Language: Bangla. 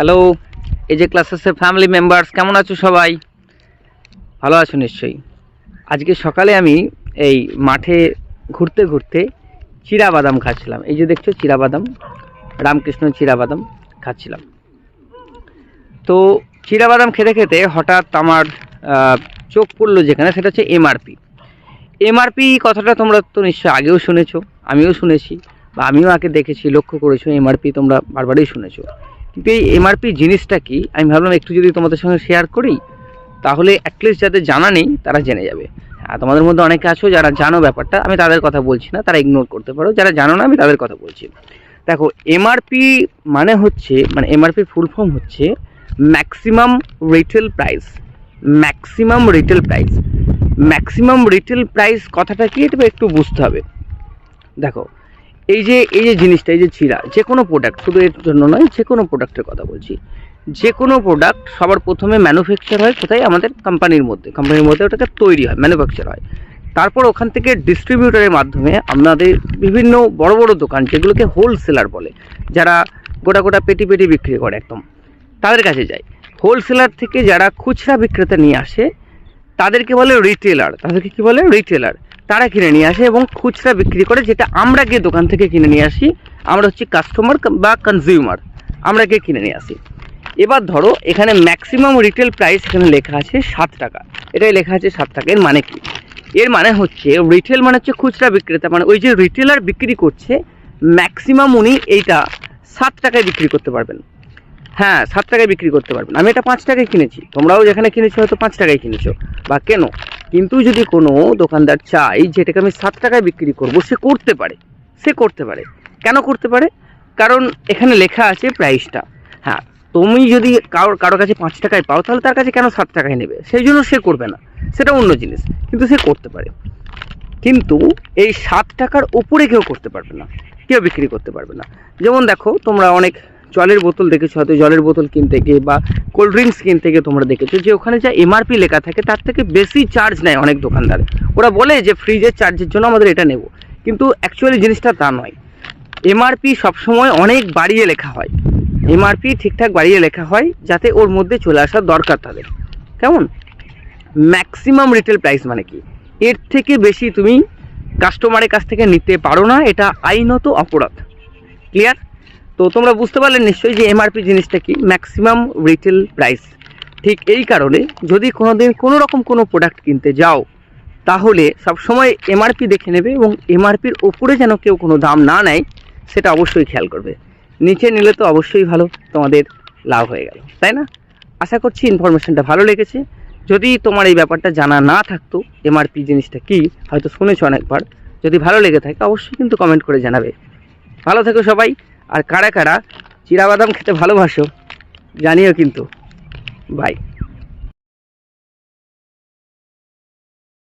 হ্যালো এই যে ক্লাসেসের ফ্যামিলি মেম্বার্স কেমন আছো সবাই? ভালো আছো নিশ্চয়ই। আজকে সকালে আমি এই মাঠে ঘুরতে ঘুরতে চিরা বাদাম খাচ্ছিলাম। এই যে দেখছ চিরা বাদাম রামকৃষ্ণ চিরা বাদাম খাচ্ছিলাম। তো চিরা বাদাম খেতে খেতে হঠাৎ আমার চোখ পড়ল যেখানে, সেটা হচ্ছে এমআরপি এমআরপি কথাটা তোমরা তো নিশ্চয়ই আগেও শুনেছো, আমিও শুনেছি, বা আমিও আগে দেখেছি, লক্ষ্য করেছ এমআরপি তোমরা বারবারই শুনেছো। কিন্তু এই এমআরপি জিনিসটা কি? আমি ভাবলাম একটু যদি তোমাদের সঙ্গে শেয়ার করি, তাহলে অ্যাটলিস্ট যাদের জানা নেই, তারা জেনে যাবে। আর তোমাদের মধ্যে অনেকে আছো যারা জানো ব্যাপারটা, আমি তাদের কথা বলছি না, তারা ইগনোর করতে পারো। যারা জানো না, আমি তাদের কথা বলছি দেখো এমআরপি মানে হচ্ছে মানে এমআরপি ফুল ফর্ম হচ্ছে maximum retail price maximum retail price maximum retail price কথাটা কি? এটা একটু বুঝতে হবে। দেখো এই যে এই যে জিনিসটা, এই যে চিরা যে কোনো প্রোডাক্ট শুধু এর জন্য নয়, যে কোনো প্রোডাক্টের কথা বলছি। যে কোনো প্রোডাক্ট সবার প্রথমে ম্যানুফ্যাকচার হয় কোথায়? আমাদের কোম্পানির মধ্যে। কোম্পানির মধ্যে ওটাকে তৈরি হয় ম্যানুফ্যাকচার হয়। তারপর ওখান থেকে ডিস্ট্রিবিউটারের মাধ্যমে আমাদের বিভিন্ন বড় বড় দোকান যেগুলোকে হোলসেলার বলে, যারা গোটা গোটা পেটি পেটি বিক্রি করে একদম, তাদের কাছে যায় হোলসেলার থেকে যারা খুচরা বিক্রেতা নিয়ে আসে, তাদেরকে বলে রিটেলার তাদেরকে কি বলে? রিটেলার তারা কিনে নিয়ে আসে এবং খুচরা বিক্রি করে, যেটা আমরা গিয়ে দোকান থেকে কিনে নিয়ে আসি। আমরা হচ্ছে কাস্টমার বা কনজিউমার আমরা গিয়ে কিনে নিয়ে আসি। এবার ধরো, এখানে ম্যাক্সিমাম রিটেল প্রাইস এখানে লেখা আছে সাত টাকা। এটাই লেখা আছে সাত টাকা, এর মানে কি? এর মানে হচ্ছে রিটেল মানে হচ্ছে খুচরা বিক্রেতা মানে ওই যে রিটেলার বিক্রি করছে ম্যাক্সিমাম উনি এইটা সাত টাকায় বিক্রি করতে পারবেন। হ্যাঁ সাত টাকায় বিক্রি করতে পারবেন। আমি এটা পাঁচ টাকায় কিনেছি। তোমরাও যেখানে কিনেছো হয়তো পাঁচ টাকায় কিনেছো, বা কেন? কিন্তু যদি কোনো দোকানদার চাই যে এটাকে আমি সাত টাকায় বিক্রি করব, সে করতে পারে। সে করতে পারে। কেন করতে পারে? কারণ এখানে লেখা আছে প্রাইসটা হ্যাঁ তুমি যদি কারোর কারও কাছে পাঁচ টাকায় পাও, তাহলে তার কাছে কেন সাত টাকায় নেবে? সেই জন্য সে করবে না। সেটা অন্য জিনিস, কিন্তু সে করতে পারে। কিন্তু এই সাত টাকার উপরে কেউ করতে পারবে না। কেউ বিক্রি করতে পারবে না। যেমন দেখো, তোমরা অনেক জলের বোতল দেখেছ? হয়তো জলের বোতল কিনতে গিয়ে বা কোল্ড ড্রিঙ্কস কিনতে গিয়ে তোমরা দেখেছ যে ওখানে যা এমআরপি লেখা থাকে তার থেকে বেশি চার্জ নেয় অনেক দোকানদার। ওরা বলে যে ফ্রিজের চার্জের জন্য আমাদের এটা নেব। কিন্তু অ্যাকচুয়ালি জিনিসটা তা নয়। এমআরপি সবসময় অনেক বাড়িয়ে লেখা হয়। এমআরপি ঠিকঠাক বাড়িয়ে লেখা হয় যাতে ওর মধ্যে চলে আসার দরকার তাদের। কেমন? ম্যাক্সিমাম রিটেল প্রাইস মানে কি? এর থেকে বেশি তুমি কাস্টমারের কাছ থেকে নিতে পারো না, এটা আইনত অপরাধ। ক্লিয়ার তো তোমরা বুঝতে পারলে নিশ্চয়ই যে এমআরপি জিনিসটা কি? ম্যাক্সিমাম রিটেল প্রাইস ঠিক এই কারণে যদি কোনো দিন কোনো রকম কোনো প্রোডাক্ট কিনতে যাও, তাহলে সবসময় এমআরপি দেখে নেবে এবং এমআরপির ওপরে যেন কেউ কোনো দাম না নেয়, সেটা অবশ্যই খেয়াল করবে। নিচে নিলে তো অবশ্যই ভালো, তোমাদের লাভ হয়ে গেল, তাই না? আশা করছি ইনফরমেশনটা ভালো লেগেছে। যদি তোমার এই ব্যাপারটা জানা না থাকতো এমআরপি জিনিসটা কি, হয়তো শুনেছো অনেকবার। যদি ভালো লেগে থাকে, অবশ্যই কিন্তু কমেন্ট করে জানাবে। ভালো থেকো সবাই। আর কারা কারা চিরাবাদাম খেতে ভালোবাসো জানিও কিন্তু। বাই